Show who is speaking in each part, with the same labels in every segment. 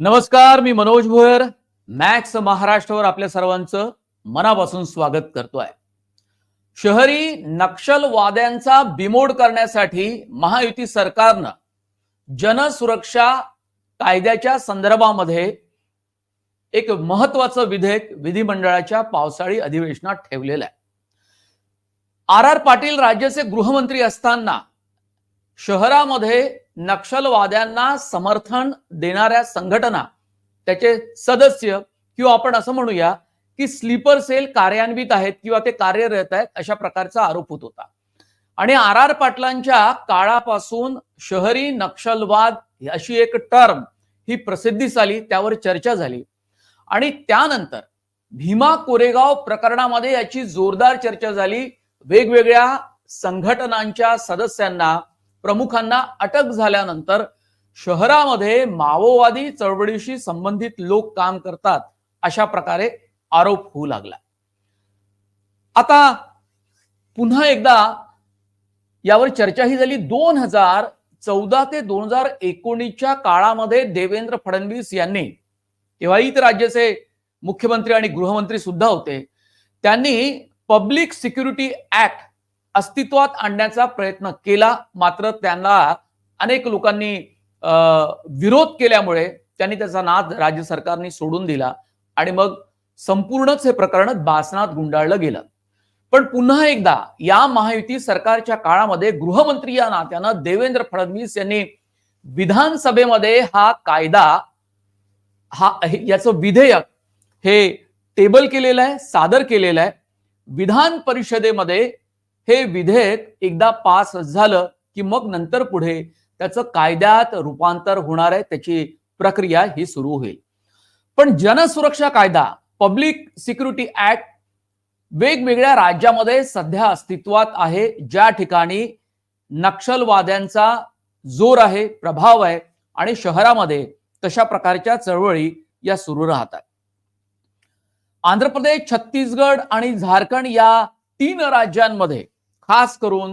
Speaker 1: नमस्कार मी मनोज भोयर. मॅक्स महाराष्ट्रावर आपल्या सर्वांचं मनापासून स्वागत करतोय. शहरी नक्षलवाद्यांचा बिमोड करण्यासाठी महायुती सरकारनं जनसुरक्षा कायद्याच्या संदर्भामध्ये एक महत्वाचं विधेयक विधिमंडळाच्या पावसाळी अधिवेशनात ठेवलेलं आहे. आर आर पाटील राज्याचे गृहमंत्री असताना शहरामध्ये नक्षलवाद्यांना समर्थन देणाऱ्या संघटना त्याचे सदस्य किंवा आपण असं म्हणूया की स्लीपर सेल कार्यान्वित आहेत किंवा ते कार्यरत आहेत अशा प्रकारचा आरोप होत होता. आणि आर आर पाटलांच्या काळापासून शहरी नक्षलवाद अशी एक टर्म ही प्रसिद्धीस आली त्यावर चर्चा झाली. आणि त्यानंतर भीमा कोरेगाव प्रकरणामध्ये याची जोरदार चर्चा झाली. वेगवेगळ्या संघटनांच्या सदस्यांना प्रमुखांना अटक झाल्यानंतर शहरामध्ये माओवादी चळवळीशी संबंधित लोक काम करतात अशा प्रकारे आरोप होऊ लागला. आता पुन्हा एकदा यावर चर्चा ही झाली. दोन हजार चौदा ते दोन हजार एकोणीसच्या काळामध्ये देवेंद्र फडणवीस यांनी तेव्हाही तर राज्याचे मुख्यमंत्री आणि गृहमंत्री सुद्धा होते त्यांनी पब्लिक सिक्युरिटी ऍक्ट अस्तित्वात आणण्याचा प्रयत्न केला. मात्र त्यांना अनेक लोकांनी अं, विरोध केल्यामुळे त्यांनी त्याचा नाद राज्य सरकारने सोडून दिला आणि मग संपूर्णच हे प्रकरण बासनात गुंडाळलं गेलं. पण पुन्हा एकदा या महायुती सरकारच्या काळामध्ये गृहमंत्री या नात्यानं देवेंद्र फडणवीस यांनी विधानसभेमध्ये हा कायदा हा याचं विधेयक हे टेबल केलेलं आहे सादर केलेलं आहे. विधान परिषदेमध्ये हे विधेयक एकदा पास झालं की मग नंतर पुढे त्याचं कायद्यात रूपांतर होणार आहे त्याची प्रक्रिया ही सुरू होईल. पण जनसुरक्षा कायदा पब्लिक सिक्युरिटी ऍक्ट वेगवेगळ्या राज्यामध्ये सध्या अस्तित्वात आहे ज्या ठिकाणी नक्षलवाद्यांचा जोर आहे प्रभाव आहे आणि शहरामध्ये तशा प्रकारच्या चळवळी या सुरू राहतात आंध्र प्रदेश छत्तीसगड आणि झारखंड या तीन राज्यांमध्ये खास करून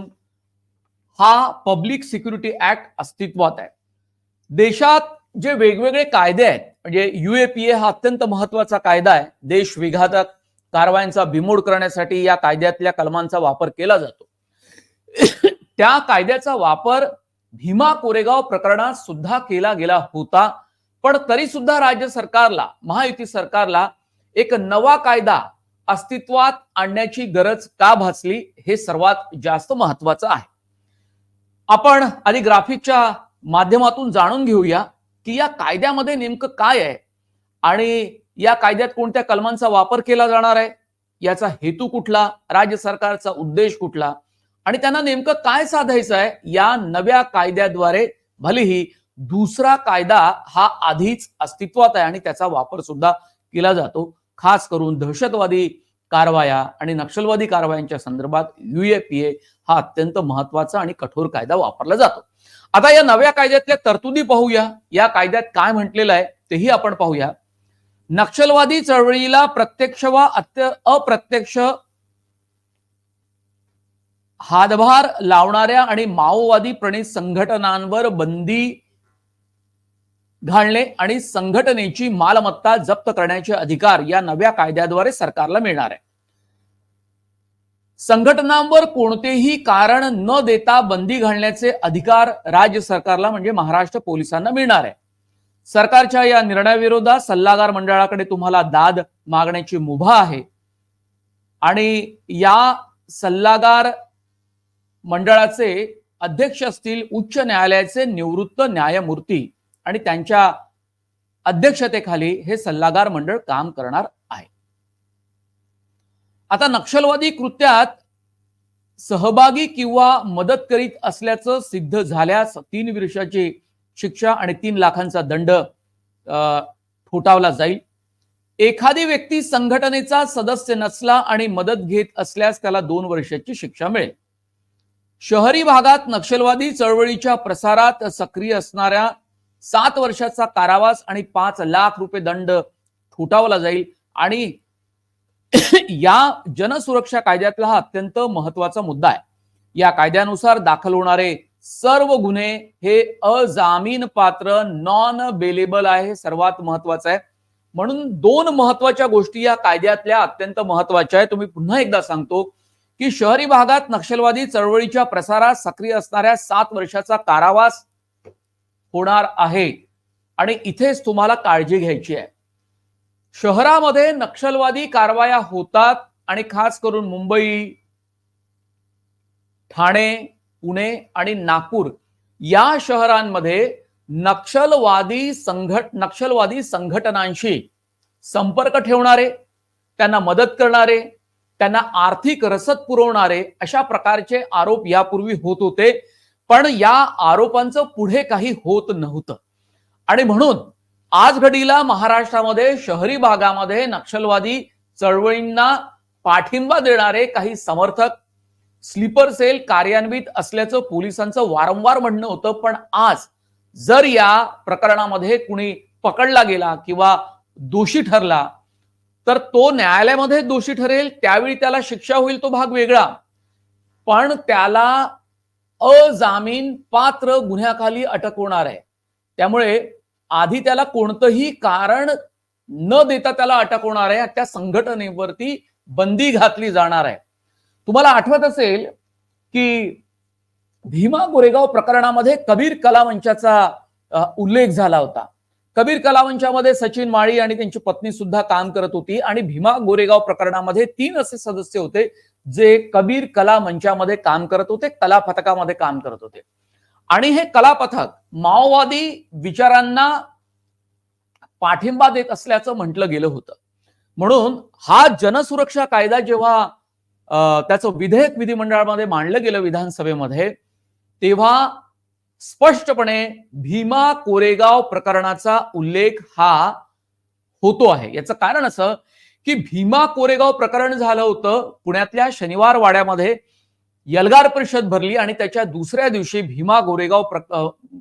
Speaker 1: हा पब्लिक सिक्युरिटी ऍक्ट अस्तित्वात आहे. देशात जे वेगवेगळे कायदे आहेत म्हणजे युएपीए हा अत्यंत महत्त्वाचा कायदा आहे. देश विघातक कारवायांचा बिमोड करण्यासाठी या कायद्यातल्या कलमांचा वापर केला जातो. त्या कायद्याचा वापर भीमा कोरेगाव प्रकरणात सुद्धा केला गेला होता. पण तरी सुद्धा राज्य सरकारला महायुती सरकारला एक नवा कायदा अस्तित्वात आणण्याची गरज का भासली हे सर्वात जास्त महत्वाचं आहे. आपण आधी ग्राफिकच्या माध्यमातून जाणून घेऊया की या कायद्यामध्ये नेमकं काय आहे आणि या कायद्यात कोणत्या कलमांचा वापर केला जाणार आहे याचा हेतू कुठला राज्य सरकारचा उद्देश कुठला आणि त्यांना नेमकं काय साधायचं आहे या नव्या कायद्याद्वारे भलेही दुसरा कायदा हा आधीच अस्तित्वात आहे आणि त्याचा वापर सुद्धा केला जातो. खास करून दहशतवादी कारवाया आणि नक्षलवादी कारवायांच्या संदर्भात युएपीए हा अत्यंत महत्त्वाचा आणि कठोर कायदा वापरला जातो. आता या नव्या कायद्यातल्या तरतुदी पाहूया. या कायद्यात काय म्हटलेलं आहे तेही आपण पाहूया. नक्षलवादी चळवळीला प्रत्यक्ष वा अत्य अप्रत्यक्ष हातभार लावणाऱ्या आणि माओवादी प्रणित संघटनांवर बंदी घालणे आणि संघटनेची मालमत्ता जप्त करण्याचे अधिकार या नव्या कायद्याद्वारे सरकारला मिळणार आहे. संघटनांवर कोणतेही कारण न देता बंदी घालण्याचे अधिकार राज्य सरकारला म्हणजे महाराष्ट्र पोलिसांना मिळणार आहे. सरकारच्या या निर्णयाविरोधात सल्लागार मंडळाकडे तुम्हाला दाद मागण्याची मुभा आहे. आणि या सल्लागार मंडळाचे अध्यक्ष असतील उच्च न्यायालयाचे निवृत्त न्यायमूर्ती आणि त्यांच्या अध्यक्षतेखाली हे सल्लागार मंडळ काम करणार आहे. आता नक्षलवादी कृत्यात सहभागी किंवा मदत करीत असल्याचं सिद्ध झाल्यास तीन वर्षाची शिक्षा आणि तीन लाखांचा दंड ठोठावला जाईल. एखादी व्यक्ती संघटनेचा सदस्य नसला आणि मदत घेत असल्यास त्याला दोन वर्षाची शिक्षा मिळेल. शहरी भागात नक्षलवादी चळवळीच्या प्रसारात सक्रिय असणाऱ्या सात वर्षाचा कारावास आणि पाच लाख रुपये दंड ठोठावला जाईल. आणि या जनसुरक्षा कायद्यातला हा अत्यंत महत्त्वाचा मुद्दा आहे. या कायद्यानुसार दाखल होणारे सर्व गुन्हे हे अजामीन पात्र नॉन बेलेबल आहे हे सर्वात महत्वाचं आहे. म्हणून दोन महत्त्वाच्या गोष्टी या कायद्यातल्या अत्यंत महत्त्वाच्या आहे तुम्ही पुन्हा एकदा सांगतो की शहरी भागात नक्षलवादी चळवळीच्या प्रसारात सक्रिय असणाऱ्या सात वर्षाचा कारावास होणार आहे. आणि इथेच तुम्हाला काळजी घ्यायची आहे. शहरामध्ये नक्षलवादी कारवाया होतात आणि खास करून मुंबई ठाणे पुणे आणि नागपूर या शहरांमध्ये नक्षलवादी संघट नक्षलवादी संघटनांशी संपर्क ठेवणारे त्यांना मदत करणारे त्यांना आर्थिक रसद पुरवणारे अशा प्रकारचे आरोप यापूर्वी होत होते. पण या आरोपांचं पुढे काही होत नव्हतं. आणि म्हणून आज घडीला महाराष्ट्रामध्ये शहरी भागामध्ये नक्षलवादी चळवळींना पाठिंबा देणारे काही समर्थक स्लीपर सेल कार्यान्वित असल्याचं पोलिसांचं वारंवार म्हणणं होतं. पण आज जर या प्रकरणामध्ये कुणी पकडला गेला किंवा दोषी ठरला तर तो न्यायालयामध्ये दोषी ठरेल त्यावेळी त्याला शिक्षा होईल तो भाग वेगळा. पण त्याला अजामीन पात्र गुन्ह्याखाली अटक होणार आहे. त्यामुळे आधी त्याला कोणतंही कारण न देता त्याला अटक होणार आहे. त्या संघटनेवरती बंदी घातली जाणार आहे. तुम्हाला आठवत असेल की भीमा गोरेगाव प्रकरणामध्ये कबीर कला मंचाचा उल्लेख झाला होता. कबीर कला सचिन माळी आणि त्यांची पत्नी सुद्धा काम करत होती आणि भीमा गोरेगाव प्रकरणामध्ये तीन असे सदस्य होते जे कबीर कला मंचामध्ये काम करत होते कला पथकामध्ये काम करत होते. आणि हे कला पथक माओवादी विचारांना पाठिंबा देत असल्याचं म्हटलं गेलं होतं. म्हणून हा जनसुरक्षा कायदा जेव्हा त्याचं विधेयक विधिमंडळामध्ये मांडलं गेलं विधानसभेमध्ये तेव्हा स्पष्टपणे भीमा कोरेगाव प्रकरणाचा उल्लेख हा होतो आहे. याचं कारण असं की भीमा कोरेगाव प्रकरण झालं होतं पुण्यातल्या शनिवार वाड्यामध्ये यलगार परिषद भरली आणि त्याच्या दुसऱ्या दिवशी भीमा गोरेगाव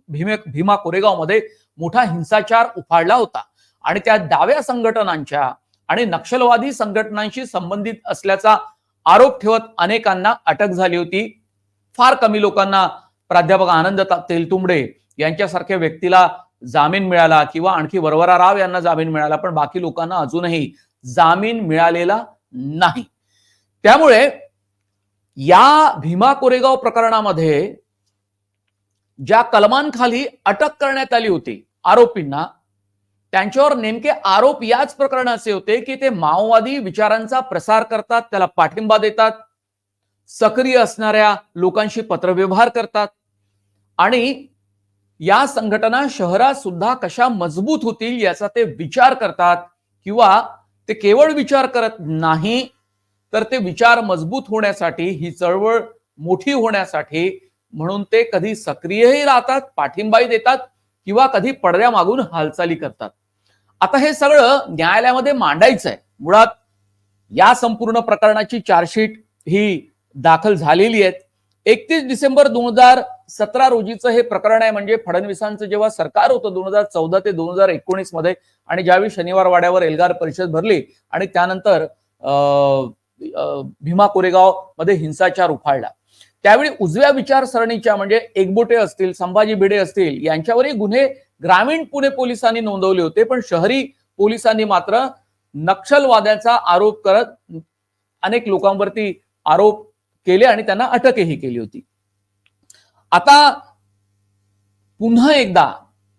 Speaker 1: भीमे भीमा कोरेगावमध्ये मोठा हिंसाचार उफाडला होता. आणि त्या डाव्या संघटनांच्या आणि नक्षलवादी संघटनांशी संबंधित असल्याचा आरोप ठेवत अनेकांना अटक झाली होती. फार कमी लोकांना प्राध्यापक आनंद तेलतुंबडे यांच्यासारख्या व्यक्तीला जामीन मिळाला किंवा आणखी वरवरा राव यांना जामीन मिळाला पण बाकी लोकांना अजूनही जामीन मिळालेला नाही. त्यामुळे या भीमा कोरेगाव प्रकरणामध्ये ज्या कलमांखाली अटक करण्यात आली होती आरोपींना त्यांच्यावर नेमके आरोप याच प्रकरणाचे होते की ते माओवादी विचारांचा प्रसार करतात त्याला पाठिंबा देतात सक्रिय असणाऱ्या लोकांशी पत्रव्यवहार करतात. आणि या संघटना शहरात सुद्धा कशा मजबूत होतील याचा ते विचार करतात किंवा ते केवळ विचार करत नाही तर ते विचार मजबूत होण्यासाठी ही चळवळ मोठी होण्यासाठी म्हणून ते कधी सक्रियही राहतात पाठिंबाही देतात किंवा कधी पडद्या मागून हालचाली करतात. आता हे सगळं न्यायालयामध्ये मांडायचं आहे मुळात या संपूर्ण प्रकरणाची चार्जशीट ही दाखल झालेली आहेत. एकतीस डिसेंबर दोन हजार सतरा रोजीचं हे प्रकरण आहे म्हणजे फडणवीसांचं जेव्हा सरकार होतं दोन हजार चौदा ते दोन हजार एकोणीसमध्ये आणि ज्यावेळी शनिवार वाड्यावर एल्गार परिषद भरली आणि त्यानंतर अं, भीमा कोरेगावमध्ये हिंसाचार उफाळला. त्यावेळी उजव्या विचारसरणीच्या म्हणजे एकबोटे असतील संभाजी भिडे असतील यांच्यावरही गुन्हे ग्रामीण पुणे पोलिसांनी नोंदवले होते पण शहरी पोलिसांनी मात्र नक्षलवाद्याचा आरोप करत अनेक लोकांवरती आरोप केले आणि त्यांना अटकही केली होती. आता पुन्हा एकदा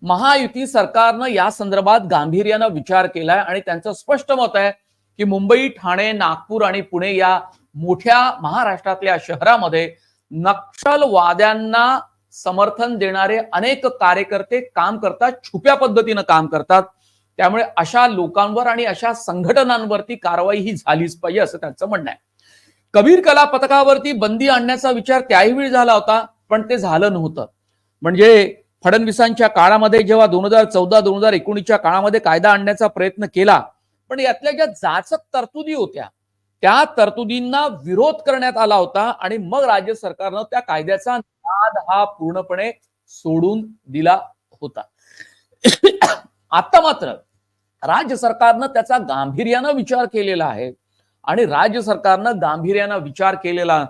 Speaker 1: महायुती सरकारनं या संदर्भात गांभीर्यानं विचार केलाय आणि त्यांचं स्पष्ट मत आहे की मुंबई ठाणे नागपूर आणि पुणे या मोठ्या महाराष्ट्रातल्या शहरामध्ये नक्षलवाद्यांना समर्थन देणारे अनेक कार्यकर्ते काम करतात छुप्या पद्धतीनं काम करतात. त्यामुळे अशा लोकांवर आणि अशा संघटनांवरती कारवाई ही झालीच पाहिजे असं त्यांचं म्हणणं आहे. कबीर कला पथकावरती बंदी आणण्याचा विचार त्याही वेळी झाला होता पण ते झालं नव्हतं. म्हणजे फडणवीसांच्या काळामध्ये जेव्हा दोन हजार चौदा दोन हजार एकोणीसच्या काळामध्ये कायदा आणण्याचा प्रयत्न केला पण यातल्या ज्या जाचक तरतुदी होत्या त्या तरतुदींना विरोध करण्यात आला होता आणि मग राज्य सरकारनं त्या कायद्याचा नाद हा पूर्णपणे सोडून दिला होता. आता मात्र राज्य सरकारनं त्याचा गांभीर्यानं विचार केलेला आहे. आणि राज्य सरकारनं गांभीर्यानं विचार केलेला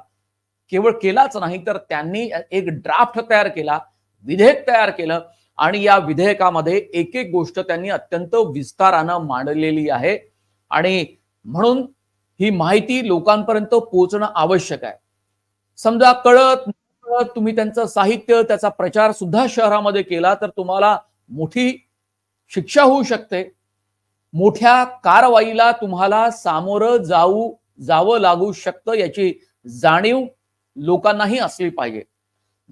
Speaker 1: केवळ केलाच नाही तर त्यांनी एक ड्राफ्ट तयार केला विधेयक तयार केलं आणि या विधेयकामध्ये एक एक गोष्ट त्यांनी अत्यंत विस्तारानं मांडलेली आहे. आणि म्हणून ही माहिती लोकांपर्यंत पोहोचणं आवश्यक आहे. समजा कळत तुम्ही त्यांचं साहित्य त्याचा प्रचार सुद्धा शहरामध्ये केला तर तुम्हाला मोठी शिक्षा होऊ शकते. मोठ्या कारवाईला तुम्हाला सामोरं जाऊ जावं लागू शकतं याची जाणीव लोकांनाही असली पाहिजे.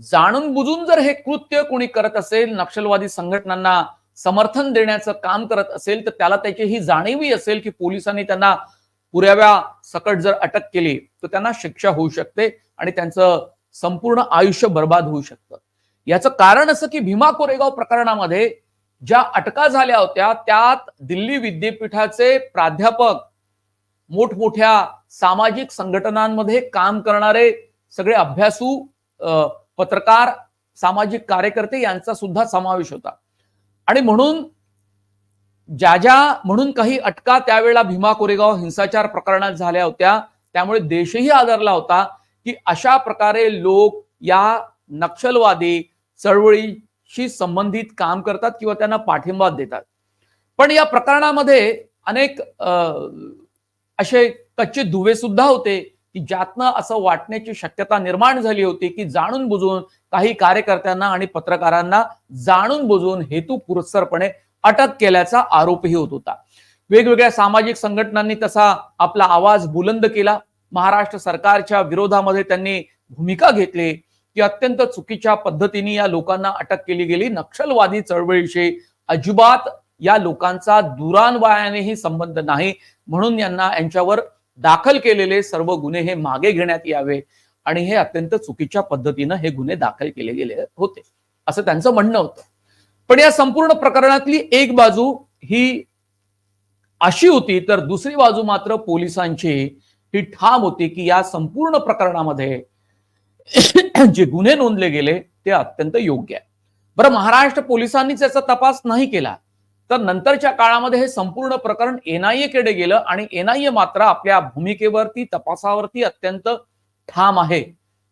Speaker 1: जाणून बुजून जर हे कृत्य कोणी करत असेल नक्षलवादी संघटनांना समर्थन देण्याचं काम करत असेल तर त्याला त्याची ही जाणीवही असेल की पोलिसांनी त्यांना पुराव्या सकट जर अटक केली तर त्यांना शिक्षा होऊ शकते आणि त्यांचं संपूर्ण आयुष्य बर्बाद होऊ शकतं. याचं कारण असं की भीमा कोरेगाव प्रकरणामध्ये ज्या अटका झाल्या होत्या त्यात दिल्ली विद्यापीठाचे प्राध्यापक मोठमोठ्या सामाजिक संघटनांमध्ये काम करणारे सगळे अभ्यासू पत्रकार सामाजिक कार्यकर्ते यांचा सुद्धा समावेश होता. आणि म्हणून ज्या ज्या म्हणून काही अटका त्यावेळेला भीमा कोरेगाव हिंसाचार प्रकरणात झाल्या होत्या त्यामुळे देशही आदरला होता की अशा प्रकारे लोक या नक्षलवादी चळवळी शी संबंधित काम करतात किंवा त्यांना पाठिंबा देतात. पण या प्रकरणामध्ये अनेक असे कच्चे दुवे सुद्धा होते की ज्यातनं असं वाटण्याची शक्यता निर्माण झाली होती की जाणून बुजून काही कार्यकर्त्यांना आणि पत्रकारांना जाणून बुजून हेतू पुरस्सरपणे अटक केल्याचा आरोपही होत होता. वेगवेगळ्या सामाजिक संघटनांनी तसा आपला आवाज बुलंद केला. महाराष्ट्र सरकारच्या विरोधामध्ये त्यांनी भूमिका घेतली. की अत्यंत चुकीच्या पद्धतीने या लोकांना अटक केली गेली. नक्षलवादी चळवळीशी अजिबात या लोकांचा दुरानवायानेही संबंध नाही. म्हणून यांना यांच्यावर दाखल केलेले सर्व गुन्हे हे मागे घेण्यात यावे आणि हे अत्यंत चुकीच्या पद्धतीनं हे गुन्हे दाखल केले गेले होते. असं त्यांचं म्हणणं होतं. पण या संपूर्ण प्रकरणातली एक बाजू ही अशी होती तर दुसरी बाजू मात्र पोलिसांची ही ठाम होती की या संपूर्ण प्रकरणामध्ये जे गुन्हे नोंदले गेले ते अत्यंत योग्य आहे. बरं महाराष्ट्र पोलिसांनीच याचा तपास नाही केला. तर नंतरच्या काळामध्ये हे संपूर्ण प्रकरण एनआयए कडे गेलं आणि एनआयए मात्र आपल्या भूमिकेवरती तपासावरती अत्यंत ठाम आहे.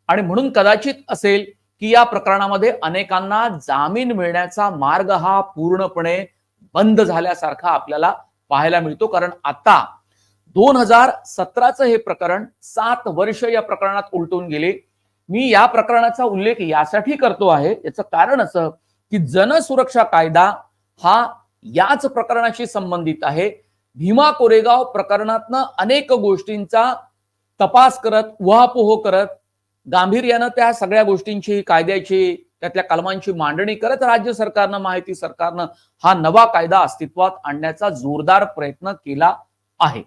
Speaker 1: आणि म्हणून कदाचित असेल की या प्रकरणामध्ये अनेकांना जामीन मिळण्याचा मार्ग हा पूर्णपणे बंद झाल्यासारखा आपल्याला पाहायला मिळतो. कारण आता दोन हजार सतराचं हे प्रकरण सात वर्ष या प्रकरणात उलटून गेले. मी या प्रकरणाचा उल्लेख यासाठी करतो आहे याचं कारण असं की जनसुरक्षा कायदा हा याच प्रकरणाशी संबंधित आहे. भीमा कोरेगाव प्रकरणातनं अनेक गोष्टींचा तपास करत उहापोह करत गांभीर्यानं त्या सगळ्या गोष्टींची कायद्याची त्यातल्या कलमांची मांडणी करत राज्य सरकारनं माहिती सरकारनं हा नवा कायदा अस्तित्वात आणण्याचा जोरदार प्रयत्न केला आहे.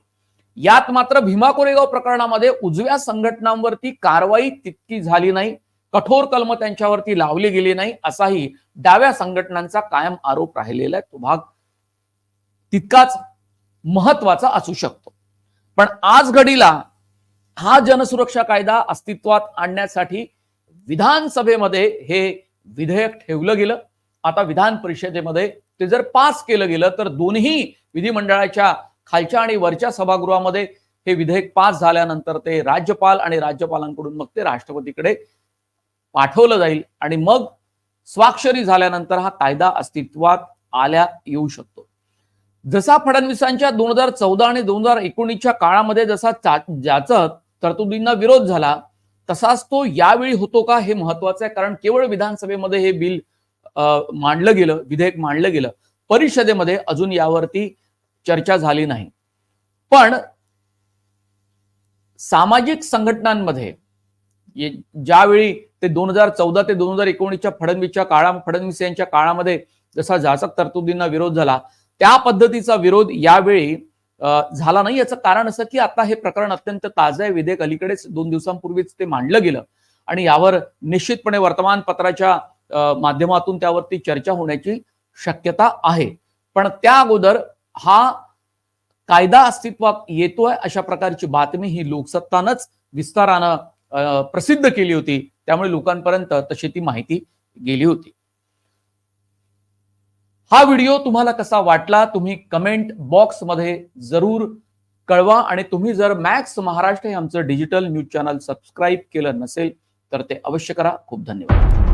Speaker 1: यात मात्र भीमा कोरेगाव प्रकरणामध्ये उजव्या संघटनांवरती कारवाई तितकी झाली नाही कठोर कलम त्यांच्यावरती लावली गेली नाही असाही डाव्या संघटनांचा कायम आरोप राहिलेला आहे. तो भाग तितकाच महत्त्वाचा असू शकतो. पण आज घडीला हा जनसुरक्षा कायदा अस्तित्वात आणण्यासाठी विधानसभेमध्ये हे विधेयक ठेवलं गेलं. आता विधान परिषदेमध्ये ते जर पास केलं गेलं तर दोन्ही विधिमंडळाच्या खालच्या आणि वरच्या सभागृहामध्ये हे विधेयक पास झाल्यानंतर ते राज्यपाल आणि राज्यपालांकडून मग ते राष्ट्रपतीकडे पाठवलं जाईल आणि मग स्वाक्षरी झाल्यानंतर हा कायदा अस्तित्वात आल्या येऊ शकतो. जसा फडणवीसांच्या दोन हजार चौदा आणि दोन हजार एकोणीसच्या काळामध्ये जसा ज्याचा तरतुदींना विरोध झाला तसाच तो यावेळी होतो का हे महत्वाचं आहे. कारण केवळ विधानसभेमध्ये हे बिल मांडलं गेलं विधेयक मांडलं गेलं परिषदेमध्ये अजून यावरती चर्चा झाली नाही. पण सामाजिक संघटनांमध्ये ज्यावेळी ते दोन हजार चौदा ते दोन हजार एकोणीसच्या फडणवीसच्या काळा फडणवीस यांच्या काळामध्ये जसा जाचक तरतुदींना विरोध झाला त्या पद्धतीचा विरोध यावेळी झाला नाही. याचं कारण असं की आता हे प्रकरण अत्यंत ताजं आहे. विधेयक अलीकडेच दोन दिवसांपूर्वीच ते मांडलं गेलं आणि यावर निश्चितपणे वर्तमानपत्राच्या माध्यमातून त्यावरती चर्चा होण्याची शक्यता आहे. पण त्या अगोदर हा कायदा अस्तित्वात येतोय अशा प्रकारची बातमी ही लोकसत्तानच विस्तारानं प्रसिद्ध केली होती. त्यामुळे लोकांपर्यंत तशी ती माहिती गेली होती. हा व्हिडिओ तुम्हाला कसा वाटला तुम्ही कमेंट बॉक्समध्ये जरूर कळवा आणि तुम्ही जर मॅक्स महाराष्ट्र हे आमचं डिजिटल न्यूज चॅनल सबस्क्राईब केलं नसेल तर ते अवश्य करा. खूप धन्यवाद.